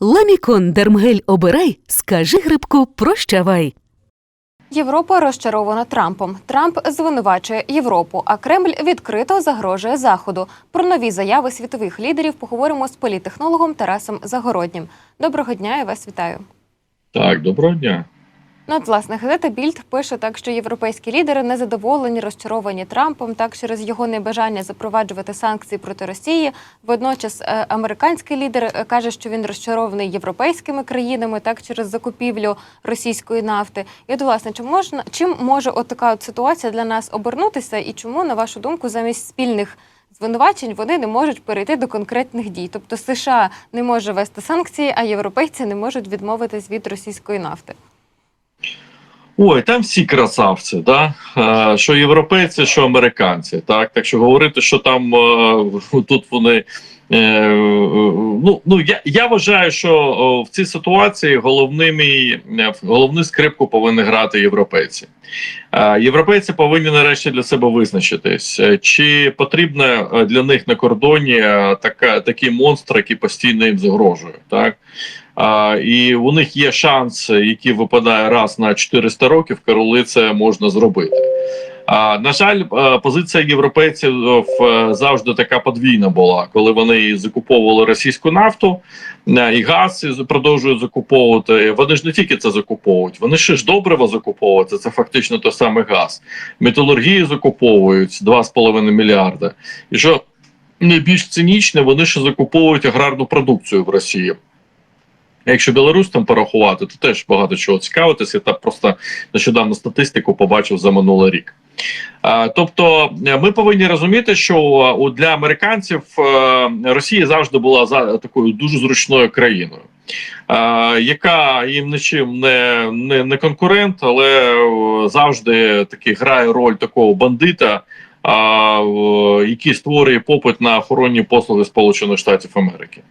Ламікон Дермгель обирай, скажи грибку прощавай. Європа розчарована Трампом. Трамп звинувачує Європу, а Кремль відкрито загрожує Заходу. Про нові заяви світових лідерів поговоримо з політехнологом Тарасом Загороднім. Доброго дня, я вас вітаю. Так, доброго дня. Ну, от, власне, газета Більд пише так, що європейські лідери незадоволені, розчаровані Трампом, так через його небажання запроваджувати санкції проти Росії. Водночас е, американський лідер е, каже, що він розчарований європейськими країнами, так через закупівлю російської нафти. І от, власне, чи можна чим може от така от ситуація для нас обернутися, і чому, на вашу думку, замість спільних звинувачень вони не можуть перейти до конкретних дій? Тобто США не може вести санкції, а європейці не можуть відмовитись від російської нафти. Ой, там всі красавці, да? Е, що європейці, що американці. Так, так що говорити, що там е, тут вони. е, Ну, ну я, я вважаю, що в цій ситуації головними, головну скрипку повинні грати європейці. Європейці повинні нарешті для себе визначитись, чи потрібно для них на кордоні така, такий монстр, який постійно їм загрожує. Так? І у них є шанс, який випадає раз на 400 років, коли це можна зробити. На жаль, е, позиція європейців е, завжди така подвійна була, коли вони закуповували російську нафту е, і газ і продовжують закуповувати. Вони ж не тільки це закуповують, вони ще ж добриво закуповують. Це фактично той самий газ. Металургії закуповують 2,5 мільярда. І що найбільш цинічне, вони ще закуповують аграрну продукцію в Росії. Якщо Білорусь там порахувати, то теж багато чого цікавитися. Я так просто нещодавно статистику побачив за минулий рік. Тобто, е, ми повинні розуміти, що е, для американців е, Росія завжди була за такою дуже зручною країною, яка їм нічим не, не, не конкурент, але завжди таки грає роль такого бандита. Який створює попит на охоронні послуги Сполучених Штатів Америки.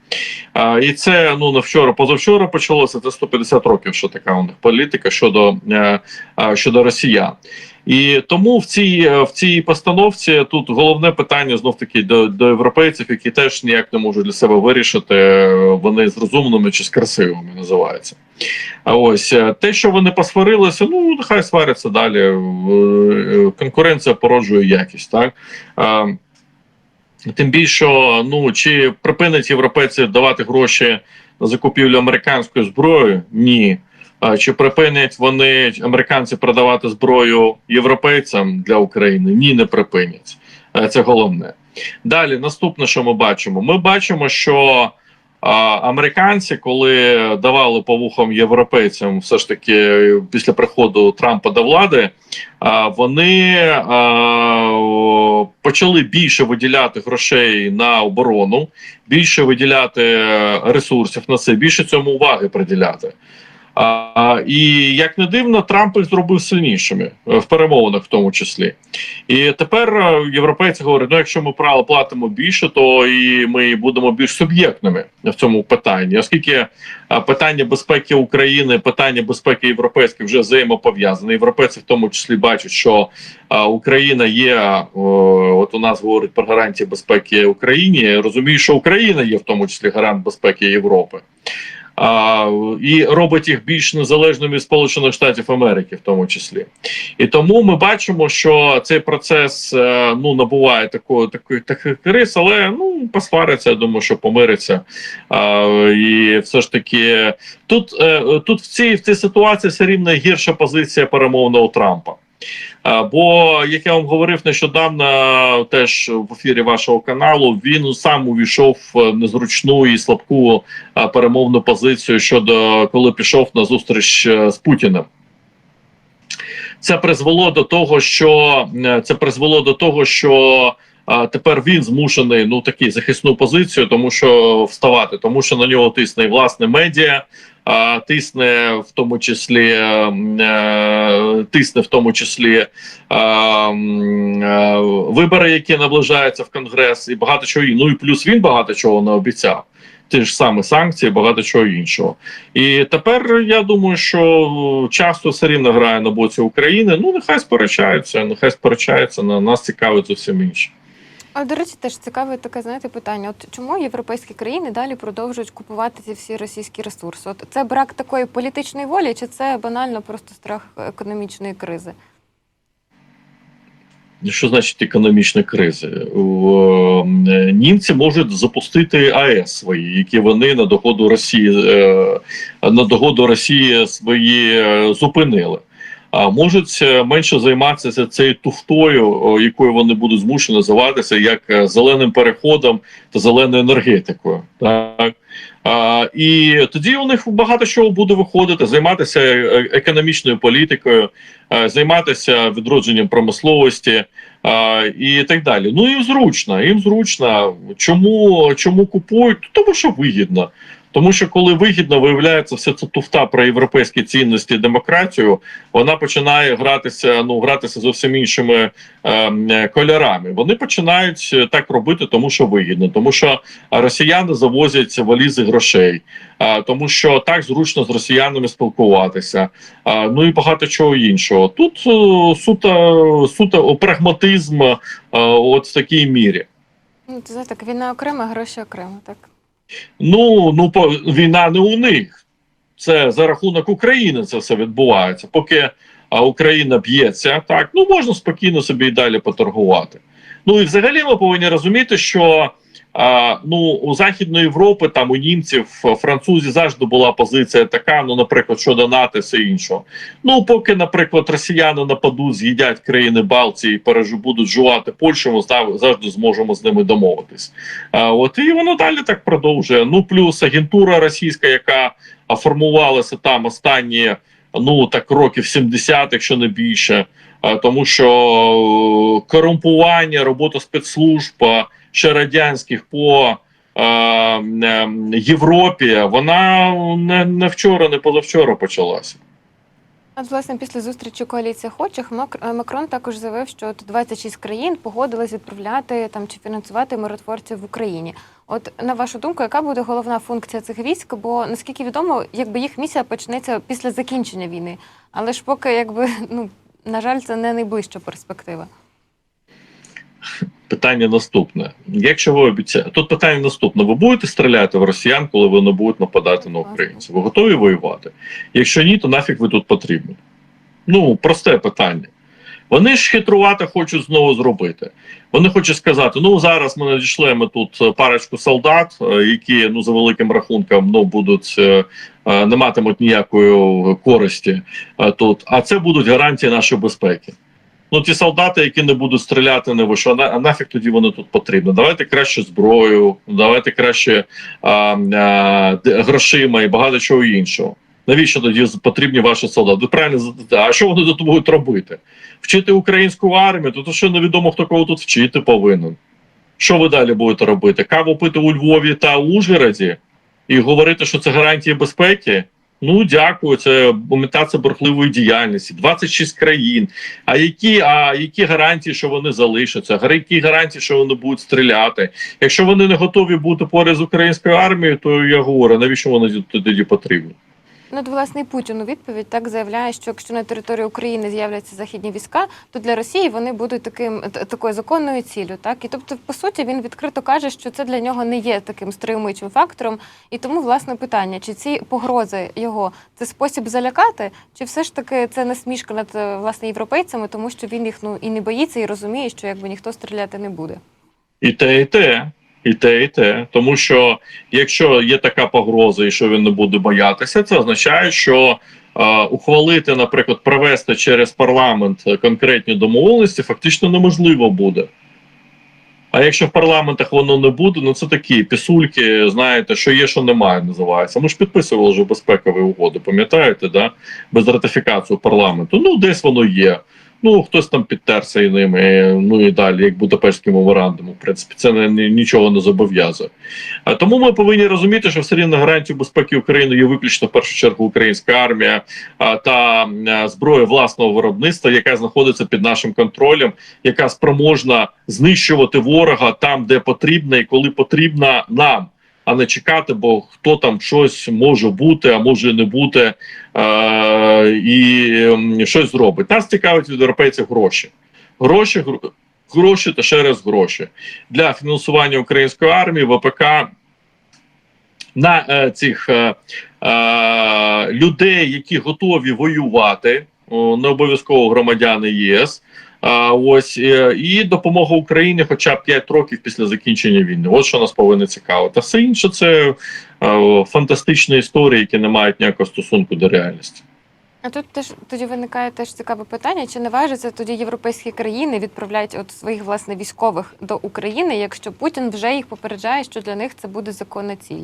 І це ну не вчора, позавчора почалося. Це 150 років, що така у них політика щодо, е, щодо росіян. І тому в цій е, в цій постановці тут головне питання знов таки до, до європейців, які теж ніяк не можуть для себе вирішити, е, вони з розумними чи з красивими називаються. А ось е, те, що вони посварилися, ну нехай сваряться далі. Е, Конкуренція породжує якість, так. Тим більше, ну чи припинить європейці давати гроші на закупівлю американської зброї? Ні. Чи припинять вони американці продавати зброю європейцям для України? Ні, не припинять. Е, Це головне. Далі, наступне, що ми бачимо, ми бачимо, що американці, коли давали по вухам європейцям, все ж таки після приходу Трампа до влади, вони почали більше виділяти грошей на оборону, більше виділяти ресурсів на це, більше цьому уваги приділяти. І як не дивно, Трамп їх зробив сильнішими е, в перемовинах, в тому числі. І тепер е, європейці говорять: ну якщо ми право платимо більше, то і ми будемо більш суб'єктними в цьому питанні, оскільки е, питання безпеки України, питання безпеки європейських вже взаємопов'язані. Європейці в тому числі бачать, що Україна є. От у нас говорять про гарантії безпеки Україні. Розумію, що Україна є в тому числі гарант безпеки Європи. А, і робить їх більш незалежними Сполучених Штатів Америки, в тому числі. І тому ми бачимо, що цей процес е, ну набуває такої такої таких рис, але ну посвариться. Я думаю, що помириться. А, і все ж таки, тут е, тут в цій в цій ситуації все рівно гірша позиція перемовного Трампа. Бо, як я вам говорив нещодавно, теж в ефірі вашого каналу, він сам увійшов в незручну і слабку перемовну позицію щодо коли пішов на зустріч е, з Путіним. Це призвело до того, що е, це призвело до того, що а, тепер він змушений ну такі захисну позицію, тому що вставати, тому що на нього тисне і власне медіа. Тисне в тому числі е, е, тисне в тому числі е, м, е, вибори, які наближаються в конгрес, і багато чого і- Ну і плюс він багато чого не обіцяв. Ті ж саме санкції, багато чого іншого. І тепер я думаю, що часто все рівно грає на боці України. Ну нехай сперечаються, нехай сперечаються. На нас цікавить зовсім інше. А до речі, теж цікаве таке, знаєте, питання. От чому європейські країни далі продовжують купувати ці всі російські ресурси? От це брак такої політичної волі, чи це банально просто страх економічної кризи? Що значить економічна криза? Е, Німці можуть запустити АЕС свої, які вони на догоду Росії е, на догоду Росії свої е, зупинили. Можуть е, менше займатися цією туфтою, якою вони будуть змушені називатися як е, зеленим переходом та зеленою енергетикою. Так а, і тоді у них багато чого буде виходити: займатися е, економічною політикою, займатися відродженням промисловості а, і так далі. Ну їм зручно, їм зручно. Чому, чому купують? Тому що вигідно. Тому що коли вигідно виявляється вся ця туфта про європейські цінності і демократію, вона починає гратися, ну гратися зовсім іншими е, кольорами. Вони починають е, так робити, тому що вигідно, тому що росіяни завозять валізи грошей, а, тому що так зручно з росіянами спілкуватися. А, ну і багато чого іншого. Тут е, суто, суто прагматизм е, от в такій мірі. Ну, це знаєте, так, війна окремо, гроші окремо, так. Ну, ну по, війна не у них. Це за рахунок України це все відбувається. Поки Україна б'ється, так ну можна спокійно собі і далі поторгувати. Ну і взагалі ми повинні розуміти, що ну у Західної Європи, там у німців, французів завжди була позиція така. Ну, наприклад, щодо НАТО, все іншого. Ну, поки, наприклад, росіяни нападуть, з'їдять країни Балтії і пережу будуть жувати Польщу, ми завжди зможемо з ними домовитись. А, от і воно далі так продовжує. Ну плюс агентура російська, яка формувалася там останні ну так років 70, якщо не більше. Тому що е, корумпування, робота спецслужб ще радянських по е, е, Європі, вона не, не вчора, не позавчора почалася. От, власне, після зустрічі коаліції охочих е, Макрон також заявив, що от 26 країн погодились відправляти там чи фінансувати миротворців в Україні. От на вашу думку, яка буде головна функція цих військ? Бо наскільки відомо, якби їх місія почнеться після закінчення війни, але ж поки якби ну на жаль, це не найближча перспектива. Питання наступне: якщо ви обіцяєте, тут питання наступне: ви будете стріляти в росіян, коли вони будуть нападати на українців? Ви готові воювати? Якщо ні, то нафіг ви тут потрібні? Ну просте питання. Вони ж хитрувати хочуть знову зробити. Вони хочуть сказати: ну зараз ми надішлемо тут е, парочку солдат, е, які ну за великим рахунком ну будуть е, не матимуть ніякої користі тут. А це будуть гарантії нашої безпеки. Ну, ті солдати, які не будуть стріляти, не що, а нафіг тоді вони тут потрібні? Давайте краще зброю, давайте краще а, а, грошима і багато чого іншого. Навіщо тоді потрібні ваші солдати? Ви правильно задаєте, а що вони тут будуть робити? Вчити українську армію, то, то що невідомо, хто кого тут вчити повинен. Що ви далі будете робити? Каву пити у Львові та Ужгороді і говорити, що це гарантії безпеки? Ну, дякую, це імітація бурхливої діяльності. 26 країн. А які, а які гарантії, що вони залишаться? Які гарантії, що вони будуть стріляти? Якщо вони не готові бути поряд з українською армією, то я говорю, навіщо вони тоді потрібні? Ну, от, власне, Путін у відповідь так заявляє, що якщо на території України з'являться західні війська, то для Росії вони будуть таким такою законною ціллю. Так і тобто, по суті, він відкрито каже, що це для нього не є таким стримуючим фактором. І тому власне питання: чи ці погрози його це спосіб залякати, чи все ж таки це насмішка над е, власне європейцями, тому що він їх ну і не боїться, і розуміє, що якби ніхто стріляти не буде. І те, і те, і те, і те. Тому що якщо є така погроза, і що він не буде боятися, це означає, що е, ухвалити, наприклад, провести через парламент конкретні домовленості фактично неможливо буде. А якщо в парламентах воно не буде, ну це такі пісульки, знаєте, що є, що немає, називається. Ми ж підписували вже безпекові угоди, пам'ятаєте, да? без ратифікації парламенту. Ну, десь воно є. Ну, хтось там підтерся і ними, ну і далі, як Будапештський меморандум, в принципі, це не, нічого не зобов'язує. А тому ми повинні розуміти, що все рівно гарантією безпеки України є виключно в першу чергу українська армія та зброя власного виробництва, яка знаходиться під нашим контролем, яка спроможна знищувати ворога там, де потрібно, і коли потрібно нам. А не чекати, бо хто там щось може бути, а може не бути, е- і щось зробить. Нас цікавить від європейців гроші. Гроші, гроші та ще раз гроші для фінансування української армії, ВПК на е, цих е, е, людей, які готові воювати, не обов'язково громадяни ЄС. А ось е, і допомога Україні, хоча б 5 років після закінчення війни. От що нас повинно цікаво. Та все інше це е, фантастичні історії, які не мають ніякого стосунку до реальності. А тут теж тоді виникає теж цікаве питання: чи не важиться тоді європейські країни відправляють от своїх власне військових до України, якщо Путін вже їх попереджає, що для них це буде законна ціль?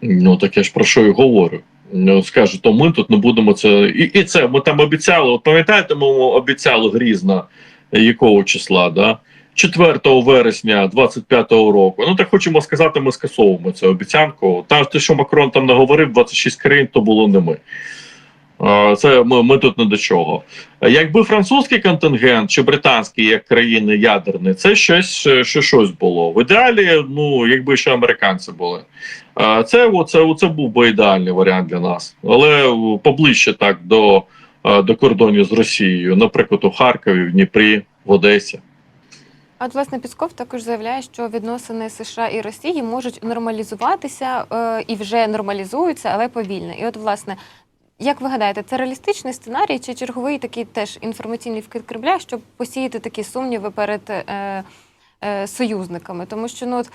Ну так я ж про що і говорю. Ну, скажу, то ми тут не будемо це. І, і це ми там обіцяли. От пам'ятаєте, ми обіцяли грізно якого числа, да? 4 вересня 25-го року. Ну так хочемо сказати, ми скасовуємо цю обіцянку. Та те, що Макрон там наговорив, 26 країн, то було не ми. Це ми, ми тут не до чого. Якби французький контингент чи британський як країни ядерні, це щось ще щось було. В ідеалі, ну якби ще американці були. Це оце, це був би ідеальний варіант для нас, але поближче так до, до кордонів з Росією, наприклад, у Харкові, в Дніпрі, в Одесі. А от, власне, Пісков також заявляє, що відносини США і Росії можуть нормалізуватися е, і вже нормалізуються, але повільно. І от, власне, як ви гадаєте, це реалістичний сценарій чи черговий такий теж інформаційний вкид Кремля, щоб посіяти такі сумніви перед е, е, союзниками? Тому що ну от.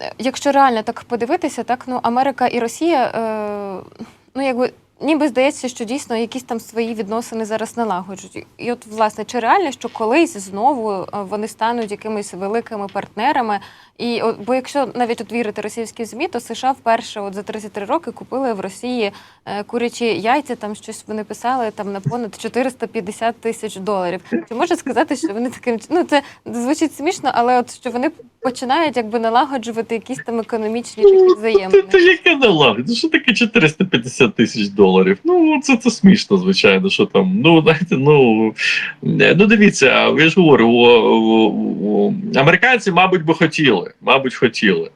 е, Якщо реально так подивитися, так ну Америка і Росія, е, ну якби ніби здається, що дійсно якісь там свої відносини зараз налагоджують. І от, власне, чи реально, що колись знову е, вони стануть якимись великими партнерами? І от, бо якщо навіть от вірити російській змі, то США вперше от за 33 роки купили в Росії е, курячі яйця. Там щось вони писали там на понад 450 тисяч доларів. Чи можна сказати, що вони таким ну це звучить смішно, але от що вони починають якби налагоджувати якісь там економічні Та, взаємини. та яке налагодь? Ну, Що таке 450 тисяч доларів? Ну, це, це смішно, звичайно, що там. Ну, знаєте, ну, ну дивіться, я ж говорю, о, о, о, американці, мабуть, би хотіли, мабуть, хотіли.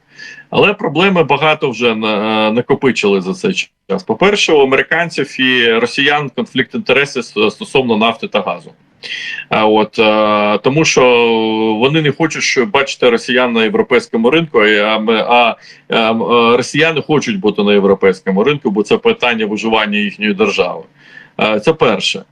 Але проблеми багато вже накопичили за цей час. По-перше, у американців і росіян конфлікт інтересів стосовно нафти та газу. А от а, тому, що вони не хочуть бачити росіян на європейському ринку, а, а, а, е, росіяни хочуть бути на європейському ринку, бо це питання виживання їхньої держави. А, Це перше.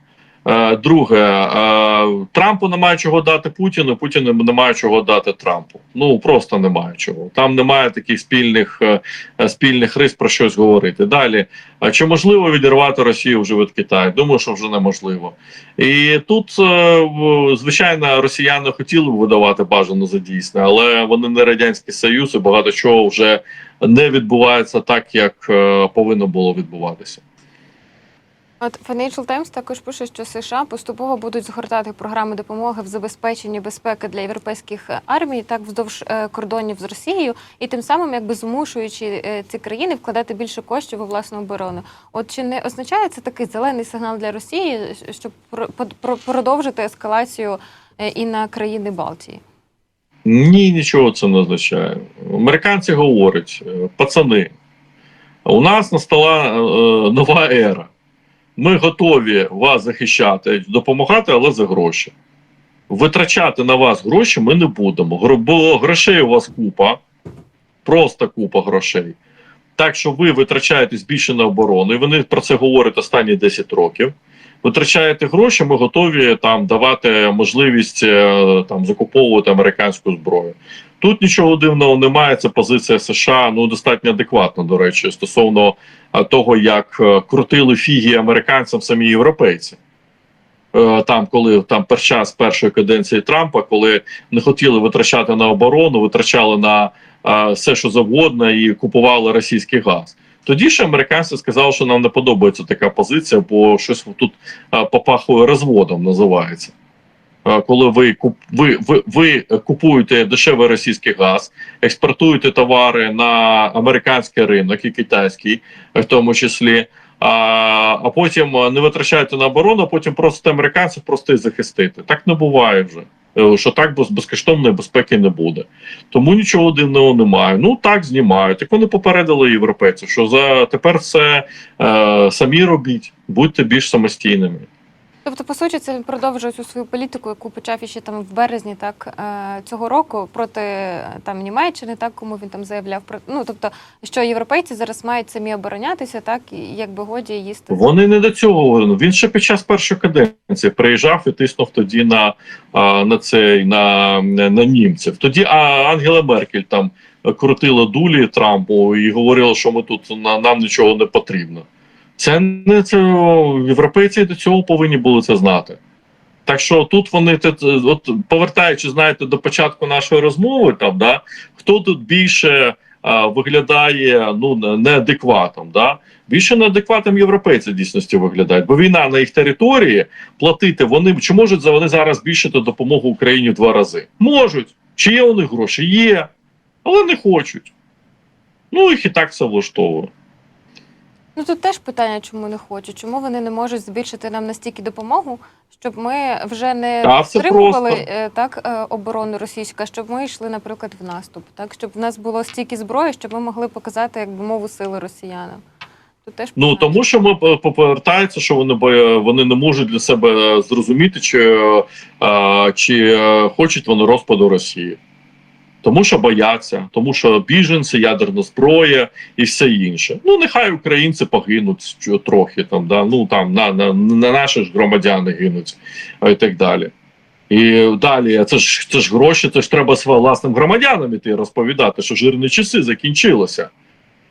Е, Друге, е, Трампу немає чого дати Путіну, Путіну немає чого дати Трампу. Ну просто немає чого. Там немає таких спільних е, спільних рис про щось говорити. Далі, чи можливо відірвати Росію вже від Китаю? Думаю, що вже неможливо. І тут, звичайно, росіяни хотіли б видавати бажано за дійсне, але вони не радянський союз, і багато чого вже не відбувається так, як повинно було відбуватися. От Financial Times також пише, що США поступово будуть згортати програми допомоги в забезпеченні безпеки для європейських е, армій, так вздовж е, кордонів з Росією, і тим самим якби змушуючи е, ці країни вкладати більше коштів у власну оборону. От чи не означає це такий зелений сигнал для Росії, щоб про- про- продовжити ескалацію і на країни Балтії? Ні, нічого це не означає. Американці говорять, пацани, у нас настала е, нова ера. Ми готові вас захищати, допомагати, але за гроші. Витрачати на вас гроші ми не будемо. Бо грошей у вас купа, просто купа грошей. Так що ви витрачаєтесь більше на оборону, і вони про це говорять останні 10 років. Витрачаєте гроші, ми готові там давати можливість е, там закуповувати американську зброю. Тут нічого дивного немає. Це позиція США ну достатньо адекватна, до речі, стосовно е, того, як е, крутили фіги американцям самі європейці. Е, Там, коли там пер час першої каденції Трампа, коли не хотіли витрачати на оборону, витрачали на е, все, що завгодно, і купували російський газ. Тоді ж американці сказали, що нам не подобається така позиція, бо щось тут е, попахує розводом, називається. Е, Коли ви, ви, ви, ви купуєте дешевий російський газ, експортуєте товари на американський ринок і китайський, в тому числі, а, а потім е, не витрачаєте на оборону, а потім просите американців просто захистити. Так не буває вже. Е, Що так без безкоштовної безпеки не буде. Тому нічого дивного немає. Ну так знімають. Так вони попередили європейців, що за тепер все е, самі робіть, будьте більш самостійними. Тобто, по суті, це він продовжує цю свою політику, яку почав іще там в березні так е, цього року проти е, там Німеччини, так кому він там заявляв про ну тобто, що європейці зараз мають самі оборонятися, так і якби годі їсти. Вони не до цього говорили. Він ще під час першої каденції приїжджав і тиснув тоді на, на цей на, на німців. Тоді а, Ангела Меркель там крутила дулі Трампу і говорила, що ми тут на нам нічого не потрібно. Це не це європейці до цього повинні були це знати. Так що тут вони те- от повертаючи, знаєте, до початку нашої розмови, там да хто тут більше а, виглядає ну неадекватом, да більше неадекватом європейці дійсності виглядають, бо війна на їх території платити вони чи можуть вони зараз збільшити допомогу Україні в два рази? Можуть. Чи є у них гроші? Є, але не хочуть. Ну їх і так все влаштовує. Ну тут теж питання, чому не хочуть, чому вони не можуть збільшити нам настільки допомогу, щоб ми вже не стримували е, так е, оборону російську, а щоб ми йшли, наприклад, в наступ, так щоб в нас було стільки зброї, щоб ми могли показати якби мову сили росіянам. Тут теж Ну тому що ми п- повертається, що вони вони не можуть для себе зрозуміти, чи, е, чи е, хочуть вони розпаду Росії. Тому що бояться, тому що біженці, ядерна зброя і все інше. Ну нехай українці погинуть трохи там, да ну там на, на, на наші ж громадяни гинуть і так далі. І далі це ж це ж гроші, це ж треба своїм власним громадянам іти розповідати, що жирні часи закінчилися.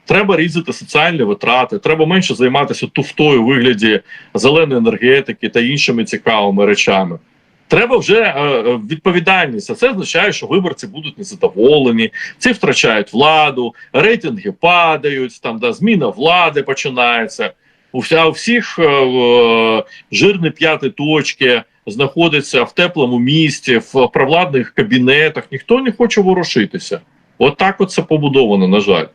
Треба різати соціальні витрати, треба менше займатися туфтою у вигляді зеленої енергетики та іншими цікавими речами. Треба вже е, е, відповідальність. А це означає, що виборці будуть незадоволені, ці втрачають владу, рейтинги падають, там да, зміна влади починається. У, всіх е, е, жирні п'яті точки знаходяться в теплому місті, в провладних кабінетах. Ніхто не хоче ворушитися. От так от це побудовано, на жаль.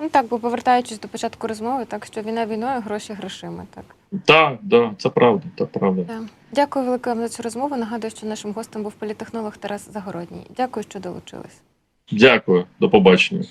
Ну так, бо повертаючись до початку розмови, так що війна війною, гроші грошима. Так Так, да, це правда, це правда. Да. Дякую велике вам за цю розмову. Нагадую, що нашим гостем був політехнолог Тарас Загородній. Дякую, що долучились. Дякую, до побачення.